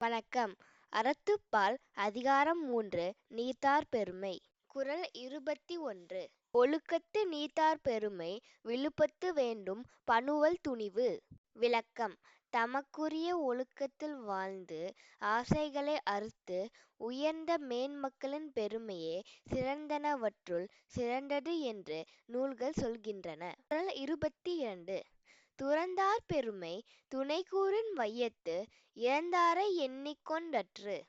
வணக்கம். அறத்துப்பால் அதிகாரம் மூன்று நீத்தார் பெருமை. குரல் இருபத்தி ஒன்று. ஒழுக்கத்து நீத்தார் பெருமை விழுப்பத்து வேண்டும் பனுவல் துணிவு. விளக்கம். தமக்குரிய ஒழுக்கத்தில் வாழ்ந்து ஆசைகளை அறுத்து உயர்ந்த மேன்மக்களின் பெருமையே சிறந்தனவற்றுள் சிறந்தது என்று நூல்கள் சொல்கின்றன. குரல் இருபத்தி இரண்டு. துறந்தார் பெருமை துணைக்கூறின் வையத்து இறந்தாரை எண்ணிக்கொண்டற்று.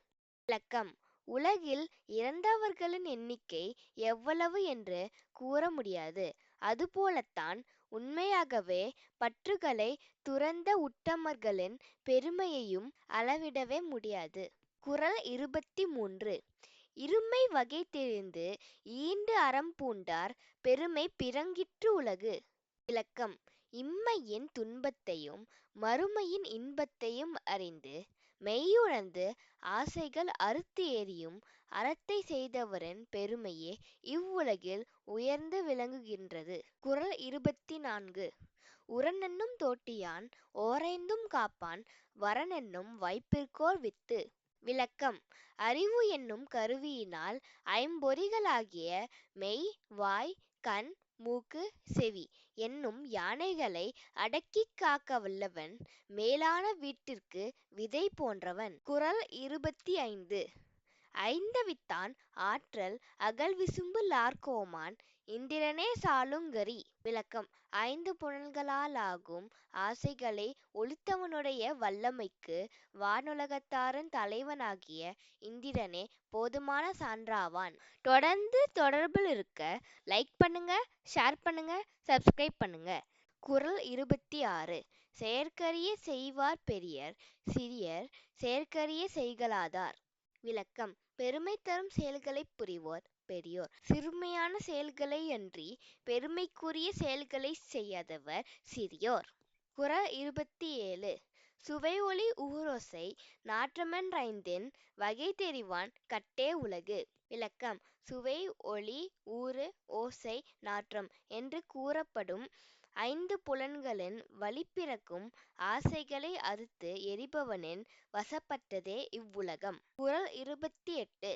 விளக்கம். உலகில் இறந்தவர்களின் எண்ணிக்கை எவ்வளவு என்று கூற முடியாது. அதுபோலத்தான் உண்மையாகவே பற்றுகளை துறந்த உத்தமர்களின் பெருமையையும் அளவிடவே முடியாது. குரல் இருபத்தி மூன்று இருமை வகை தெரிந்து ஈண்டு அறம் பூண்டார் பெருமை பிறங்கிற்று உலகு. விளக்கம். இம்மையின் துன்பத்தையும் மறுமையின் இன்பத்தையும் அறிந்து மெய்யுணர்ந்து ஆசைகள் அறுத்து எறியும் அறத்தை செய்தவரின் பெருமையே இவ்வுலகில் உயர்ந்து விளங்குகின்றது. குறள் இருபத்தி நான்கு உரனென்னும் தோட்டியான் ஓரைந்தும் காப்பான் வரனென்னும் வைப்பிற்கோர் வித்து. விளக்கம். அறிவு என்னும் கருவியினால் ஐம்பொறிகளாகிய மெய் வாய் கண் மூக்கு செவி என்னும் யானைகளை அடக்கிக் காக்க வல்லவன். மேலான வீட்டிற்கு விதை போன்றவன். குறள் இருபத்தி ஐந்து. ஐந்தவித்தான் ஆற்றல் அகல்விசும்பு லார்கோமான் இந்திரனே சாலுங்கரி விளக்கம். ஐந்து புலன்களாலாகும் ஆசைகளை ஒழித்தவனுடைய வல்லமைக்கு வானுலகத்தாரன் தலைவனாகிய இந்திரனே போதுமான சான்றாவான். தொடர்ந்து தொடர்பில் இருக்க லைக் பண்ணுங்க ஷேர் பண்ணுங்க சப்ஸ்கிரைப் பண்ணுங்க. குரல் இருபத்தி ஆறு செயற்கரிய செய்வார் பெரியர் சிறியர் செயற்கரிய செய்கலாதார் விளக்கம். பெருமை தரும் செயல்களை புரிவோர் பெரியோர். சிறுமையான செயல்களை அன்றி பெருமைக்குரிய செயல்களை செய்யாதவர் சிறியோர். குற இருபத்தி ஏழு சுவை ஒளி ஊரோசை நாற்றமன்றைந்தின் வகை தெரிவான் கட்டே உலகு. விளக்கம். சுவை ஒளி ஊறு ஓசை நாற்றம் என்று கூறப்படும் ஐந்து புலன்களின் வழிப்பிறக்கும் ஆசைகளை அறுத்து எறிபவனின் வசப்பட்டதே இவ்வுலகம். குறள் இருபத்தி எட்டு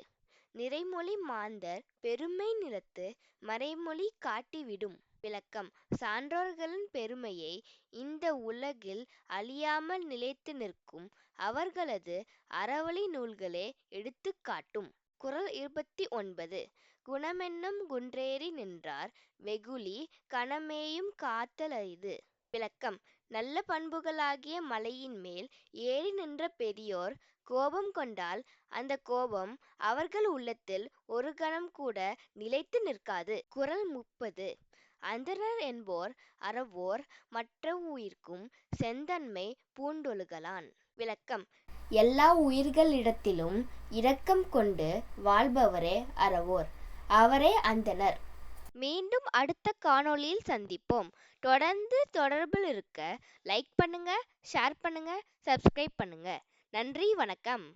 நிறைமொழி மாந்தர் பெருமை நிலத்து மறைமொழி காட்டிவிடும் விளக்கம். சான்றோர்களின் பெருமையை இந்த உலகில் அழியாமல் நிலைத்து நிற்கும் அவர்களது அறவழி நூல்களே எடுத்து காட்டும் குறள் இருபத்தி ஒன்பது. குணமென்னும் குன்றேறி நின்றார். வெகுளி கணமேயும் காத்தல் அரிது விளக்கம். நல்ல பண்புகளாகிய மலையின் மேல் ஏறி நின்ற பெரியோர் கோபம் கொண்டால் அந்த கோபம் அவர்கள் உள்ளத்தில் ஒரு கணம் கூட நிலைத்து நிற்காது. குரல் முப்பது. அந்தரர் என்போர் அறவோர் மற்ற உயிர்க்கும் செந்தன்மை பூண்டொழுகலான். விளக்கம். எல்லா உயிர்களிடத்திலும் இரக்கம் கொண்டு வாழ்பவரே அறவோர். அவரே அந்தனர். மீண்டும் அடுத்த காணொளியில் சந்திப்போம். தொடர்ந்து தொடர்பில் இருக்க லைக் பண்ணுங்க ஷேர் பண்ணுங்க சப்ஸ்கிரைப் பண்ணுங்க. நன்றி வணக்கம்.